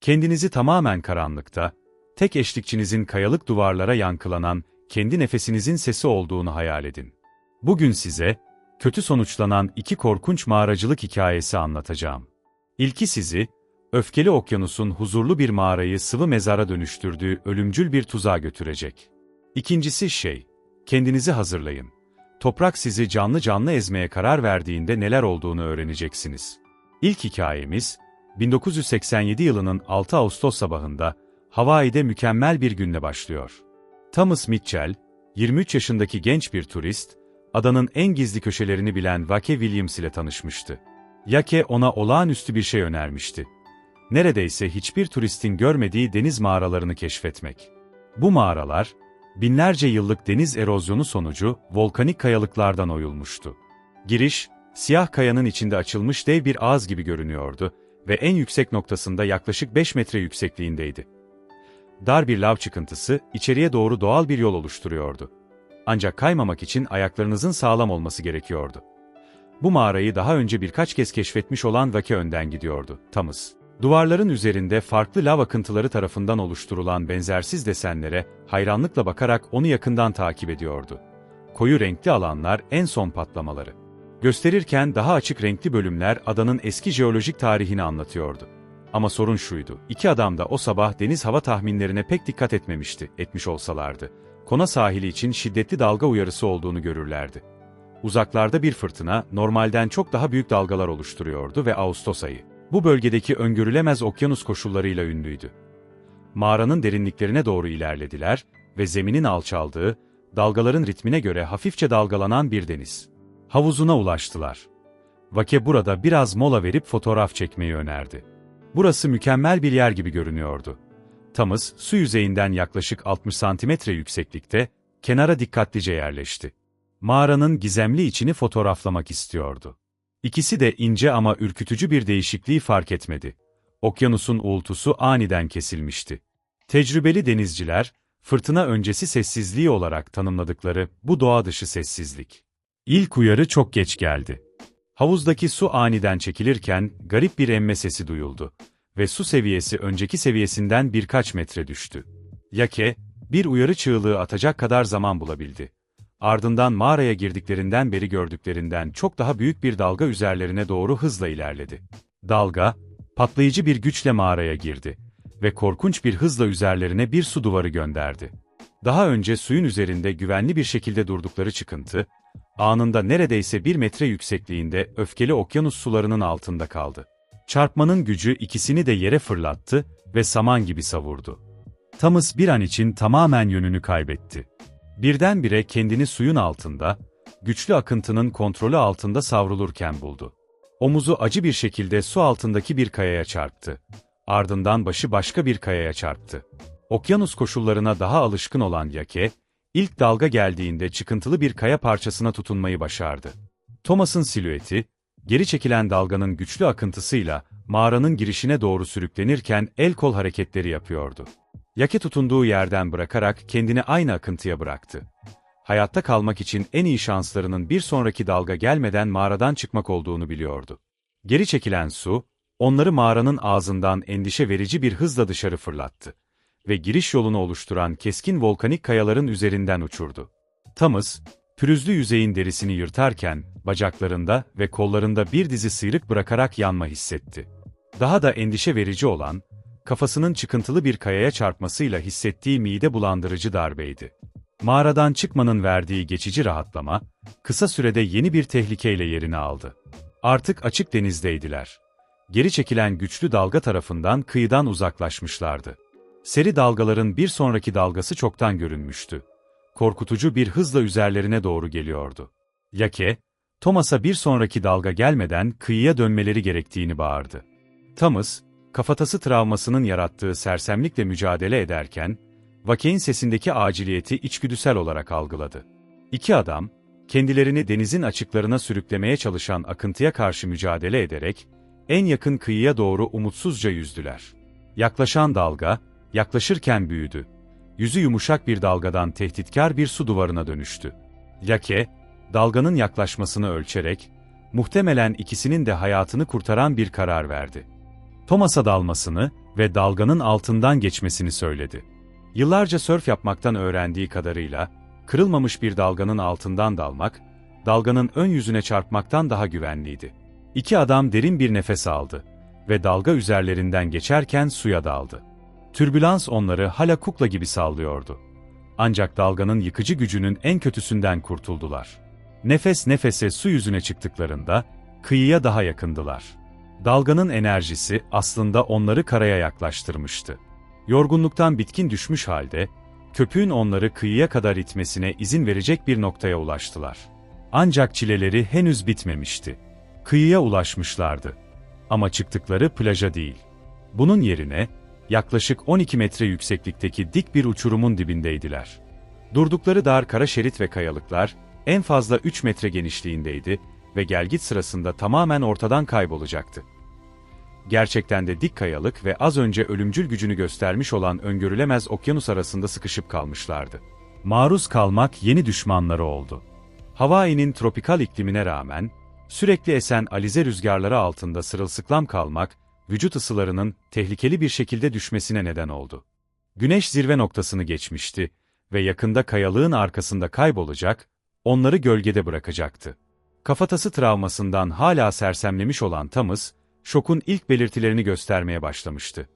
Kendinizi tamamen karanlıkta, tek eşlikçinizin kayalık duvarlara yankılanan, kendi nefesinizin sesi olduğunu hayal edin. Bugün size, kötü sonuçlanan iki korkunç mağaracılık hikayesi anlatacağım. İlki sizi, öfkeli okyanusun huzurlu bir mağarayı sıvı mezara dönüştürdüğü ölümcül bir tuzağa götürecek. İkincisi şey, kendinizi hazırlayın. Toprak sizi canlı canlı ezmeye karar verdiğinde neler olduğunu öğreneceksiniz. İlk hikayemiz, 1987 yılının 6 Ağustos sabahında, Hawaii'de mükemmel bir günle başlıyor. Thomas Mitchell, 23 yaşındaki genç bir turist, adanın en gizli köşelerini bilen Vake Williams ile tanışmıştı. Yake ona olağanüstü bir şey önermişti. Neredeyse hiçbir turistin görmediği deniz mağaralarını keşfetmek. Bu mağaralar, binlerce yıllık deniz erozyonu sonucu volkanik kayalıklardan oyulmuştu. Giriş, siyah kayanın içinde açılmış dev bir ağız gibi görünüyordu ve en yüksek noktasında yaklaşık 5 metre yüksekliğindeydi. Dar bir lav çıkıntısı içeriye doğru doğal bir yol oluşturuyordu. Ancak kaymamak için ayaklarınızın sağlam olması gerekiyordu. Bu mağarayı daha önce birkaç kez keşfetmiş olan Vake önden gidiyordu, Tamız. Duvarların üzerinde farklı lav akıntıları tarafından oluşturulan benzersiz desenlere hayranlıkla bakarak onu yakından takip ediyordu. Koyu renkli alanlar en son patlamaları. Gösterirken daha açık renkli bölümler adanın eski jeolojik tarihini anlatıyordu. Ama sorun şuydu, iki adam da o sabah deniz hava tahminlerine pek dikkat etmemişti, etmiş olsalardı. Kona sahili için şiddetli dalga uyarısı olduğunu görürlerdi. Uzaklarda bir fırtına, normalden çok daha büyük dalgalar oluşturuyordu ve Ağustos ayı, bu bölgedeki öngörülemez okyanus koşullarıyla ünlüydü. Mağaranın derinliklerine doğru ilerlediler ve zeminin alçaldığı, dalgaların ritmine göre hafifçe dalgalanan bir deniz. Havuzuna ulaştılar. Vake burada biraz mola verip fotoğraf çekmeyi önerdi. Burası mükemmel bir yer gibi görünüyordu. Tamız, su yüzeyinden yaklaşık 60 santimetre yükseklikte, kenara dikkatlice yerleşti. Mağaranın gizemli içini fotoğraflamak istiyordu. İkisi de ince ama ürkütücü bir değişikliği fark etmedi. Okyanusun uğultusu aniden kesilmişti. Tecrübeli denizciler, fırtına öncesi sessizliği olarak tanımladıkları bu doğa dışı sessizlik. İlk uyarı çok geç geldi. Havuzdaki su aniden çekilirken garip bir emme sesi duyuldu ve su seviyesi önceki seviyesinden birkaç metre düştü. Yake, bir uyarı çığlığı atacak kadar zaman bulabildi. Ardından mağaraya girdiklerinden beri gördüklerinden çok daha büyük bir dalga üzerlerine doğru hızla ilerledi. Dalga, patlayıcı bir güçle mağaraya girdi ve korkunç bir hızla üzerlerine bir su duvarı gönderdi. Daha önce suyun üzerinde güvenli bir şekilde durdukları çıkıntı, anında neredeyse bir metre yüksekliğinde öfkeli okyanus sularının altında kaldı. Çarpmanın gücü ikisini de yere fırlattı ve saman gibi savurdu. Thomas bir an için tamamen yönünü kaybetti. Birdenbire kendini suyun altında, güçlü akıntının kontrolü altında savrulurken buldu. Omuzu acı bir şekilde su altındaki bir kayaya çarptı. Ardından başı başka bir kayaya çarptı. Okyanus koşullarına daha alışkın olan Yake, ilk dalga geldiğinde çıkıntılı bir kaya parçasına tutunmayı başardı. Thomas'ın silüeti, geri çekilen dalganın güçlü akıntısıyla mağaranın girişine doğru sürüklenirken el kol hareketleri yapıyordu. Yake tutunduğu yerden bırakarak kendini aynı akıntıya bıraktı. Hayatta kalmak için en iyi şanslarının bir sonraki dalga gelmeden mağaradan çıkmak olduğunu biliyordu. Geri çekilen su, onları mağaranın ağzından endişe verici bir hızla dışarı fırlattı ve giriş yolunu oluşturan keskin volkanik kayaların üzerinden uçurdu. Thomas, pürüzlü yüzeyin derisini yırtarken, bacaklarında ve kollarında bir dizi sıyrık bırakarak yanma hissetti. Daha da endişe verici olan, kafasının çıkıntılı bir kayaya çarpmasıyla hissettiği mide bulandırıcı darbeydi. Mağaradan çıkmanın verdiği geçici rahatlama, kısa sürede yeni bir tehlikeyle yerini aldı. Artık açık denizdeydiler. Geri çekilen güçlü dalga tarafından kıyıdan uzaklaşmışlardı. Seri dalgaların bir sonraki dalgası çoktan görünmüştü. Korkutucu bir hızla üzerlerine doğru geliyordu. Yake, Thomas'a bir sonraki dalga gelmeden kıyıya dönmeleri gerektiğini bağırdı. Thomas, kafatası travmasının yarattığı sersemlikle mücadele ederken, Vake'in sesindeki aciliyeti içgüdüsel olarak algıladı. İki adam, kendilerini denizin açıklarına sürüklemeye çalışan akıntıya karşı mücadele ederek, en yakın kıyıya doğru umutsuzca yüzdüler. Yaklaşan dalga, yaklaşırken büyüdü. Yüzü yumuşak bir dalgadan tehditkar bir su duvarına dönüştü. Yake, dalganın yaklaşmasını ölçerek, muhtemelen ikisinin de hayatını kurtaran bir karar verdi. Thomas'a dalmasını, ve dalganın altından geçmesini söyledi. Yıllarca sörf yapmaktan öğrendiği kadarıyla, kırılmamış bir dalganın altından dalmak, dalganın ön yüzüne çarpmaktan daha güvenliydi. İki adam derin bir nefes aldı ve dalga üzerlerinden geçerken suya daldı. Türbülans onları hala kukla gibi sallıyordu. Ancak dalganın yıkıcı gücünün en kötüsünden kurtuldular. Nefes nefese su yüzüne çıktıklarında, kıyıya daha yakındılar. Dalganın enerjisi aslında onları karaya yaklaştırmıştı. Yorgunluktan bitkin düşmüş halde, köpüğün onları kıyıya kadar itmesine izin verecek bir noktaya ulaştılar. Ancak çileleri henüz bitmemişti. Kıyıya ulaşmışlardı. Ama çıktıkları plaja değil. Bunun yerine, yaklaşık 12 metre yükseklikteki dik bir uçurumun dibindeydiler. Durdukları dar kara şerit ve kayalıklar, en fazla 3 metre genişliğindeydi ve gelgit sırasında tamamen ortadan kaybolacaktı. Gerçekten de dik kayalık ve az önce ölümcül gücünü göstermiş olan öngörülemez okyanus arasında sıkışıp kalmışlardı. Maruz kalmak yeni düşmanları oldu. Hawaii'nin tropikal iklimine rağmen, sürekli esen alize rüzgarları altında sırılsıklam kalmak, vücut ısılarının tehlikeli bir şekilde düşmesine neden oldu. Güneş zirve noktasını geçmişti ve yakında kayalığın arkasında kaybolacak, onları gölgede bırakacaktı. Kafatası travmasından hala sersemlemiş olan Thomas, şokun ilk belirtilerini göstermeye başlamıştı.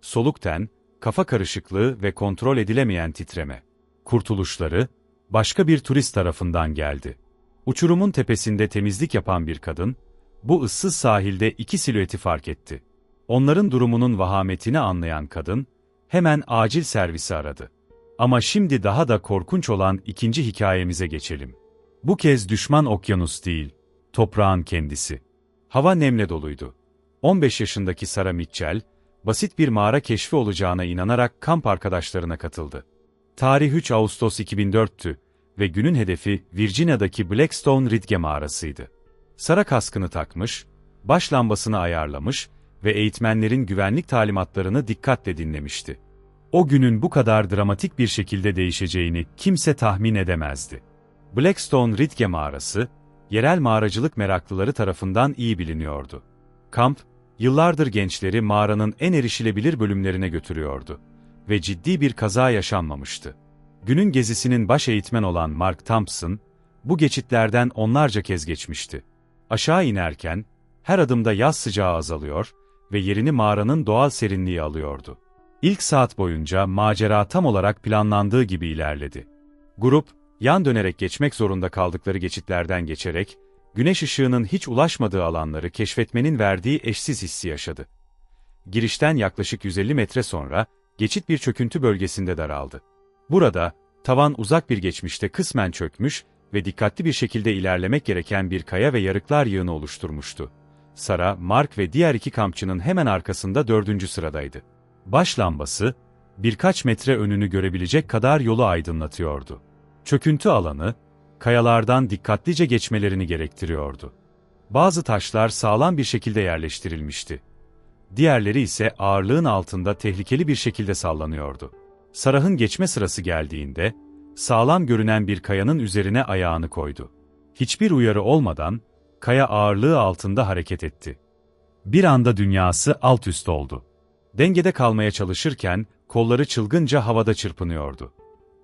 Soluk ten, kafa karışıklığı ve kontrol edilemeyen titreme. Kurtuluşları, başka bir turist tarafından geldi. Uçurumun tepesinde temizlik yapan bir kadın, bu ıssız sahilde iki silüeti fark etti. Onların durumunun vahametini anlayan kadın, hemen acil servisi aradı. Ama şimdi daha da korkunç olan ikinci hikayemize geçelim. Bu kez düşman okyanus değil, toprağın kendisi. Hava nemle doluydu. 15 yaşındaki Sara Mitchell, basit bir mağara keşfi olacağına inanarak kamp arkadaşlarına katıldı. Tarih 3 Ağustos 2004'tü ve günün hedefi Virginia'daki Blackstone Ridge mağarasıydı. Sara kaskını takmış, baş lambasını ayarlamış ve eğitmenlerin güvenlik talimatlarını dikkatle dinlemişti. O günün bu kadar dramatik bir şekilde değişeceğini kimse tahmin edemezdi. Blackstone Ridge mağarası, yerel mağaracılık meraklıları tarafından iyi biliniyordu. Kamp, yıllardır gençleri mağaranın en erişilebilir bölümlerine götürüyordu ve ciddi bir kaza yaşanmamıştı. Günün gezisinin baş eğitmen olan Mark Thompson, bu geçitlerden onlarca kez geçmişti. Aşağı inerken, her adımda yaz sıcağı azalıyor ve yerini mağaranın doğal serinliği alıyordu. İlk saat boyunca macera tam olarak planlandığı gibi ilerledi. Grup, yan dönerek geçmek zorunda kaldıkları geçitlerden geçerek, güneş ışığının hiç ulaşmadığı alanları keşfetmenin verdiği eşsiz hissi yaşadı. Girişten yaklaşık 150 metre sonra, geçit bir çöküntü bölgesinde daraldı. Burada, tavan uzak bir geçmişte kısmen çökmüş ve dikkatli bir şekilde ilerlemek gereken bir kaya ve yarıklar yığını oluşturmuştu. Sara, Mark ve diğer iki kampçının hemen arkasında dördüncü sıradaydı. Baş lambası, birkaç metre önünü görebilecek kadar yolu aydınlatıyordu. Çöküntü alanı, kayalardan dikkatlice geçmelerini gerektiriyordu. Bazı taşlar sağlam bir şekilde yerleştirilmişti. Diğerleri ise ağırlığın altında tehlikeli bir şekilde sallanıyordu. Sarah'ın geçme sırası geldiğinde, sağlam görünen bir kayanın üzerine ayağını koydu. Hiçbir uyarı olmadan, kaya ağırlığı altında hareket etti. Bir anda dünyası alt üst oldu. Dengede kalmaya çalışırken, kolları çılgınca havada çırpınıyordu.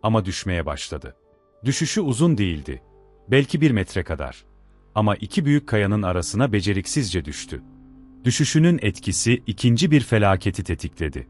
Ama düşmeye başladı. Düşüşü uzun değildi. Belki bir metre kadar. Ama iki büyük kayanın arasına beceriksizce düştü. Düşüşünün etkisi ikinci bir felaketi tetikledi.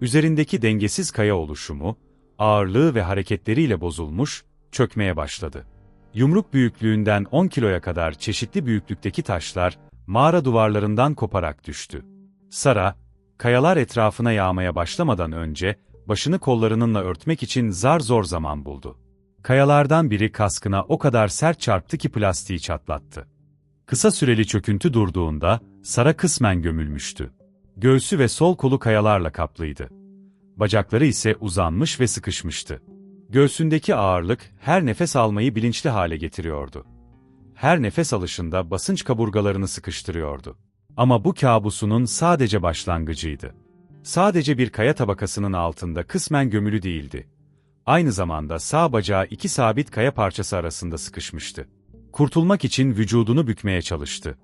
Üzerindeki dengesiz kaya oluşumu, ağırlığı ve hareketleriyle bozulmuş, çökmeye başladı. Yumruk büyüklüğünden 10 kiloya kadar çeşitli büyüklükteki taşlar, mağara duvarlarından koparak düştü. Sara, kayalar etrafına yağmaya başlamadan önce, başını kollarınınla örtmek için zar zor zaman buldu. Kayalardan biri kaskına o kadar sert çarptı ki plastiği çatlattı. Kısa süreli çöküntü durduğunda, Sara kısmen gömülmüştü. Göğsü ve sol kolu kayalarla kaplıydı. Bacakları ise uzanmış ve sıkışmıştı. Göğsündeki ağırlık her nefes almayı bilinçli hale getiriyordu. Her nefes alışında basınç kaburgalarını sıkıştırıyordu. Ama bu kabusunun sadece başlangıcıydı. Sadece bir kaya tabakasının altında kısmen gömülü değildi. Aynı zamanda sağ bacağı iki sabit kaya parçası arasında sıkışmıştı. Kurtulmak için vücudunu bükmeye çalıştı.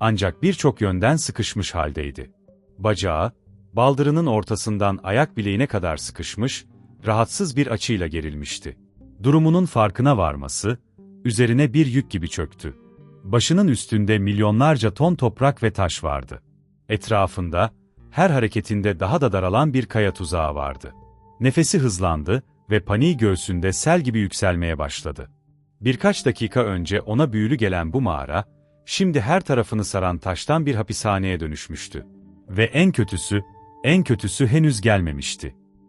Ancak birçok yönden sıkışmış haldeydi. Bacağı, baldırının ortasından ayak bileğine kadar sıkışmış, rahatsız bir açıyla gerilmişti. Durumunun farkına varması, üzerine bir yük gibi çöktü. Başının üstünde milyonlarca ton toprak ve taş vardı. Etrafında, her hareketinde daha da daralan bir kaya tuzağı vardı. Nefesi hızlandı ve paniği göğsünde sel gibi yükselmeye başladı. Birkaç dakika önce ona büyülü gelen bu mağara, şimdi her tarafını saran taştan bir hapishaneye dönüşmüştü. Ve en kötüsü, en kötüsü henüz gelmemişti.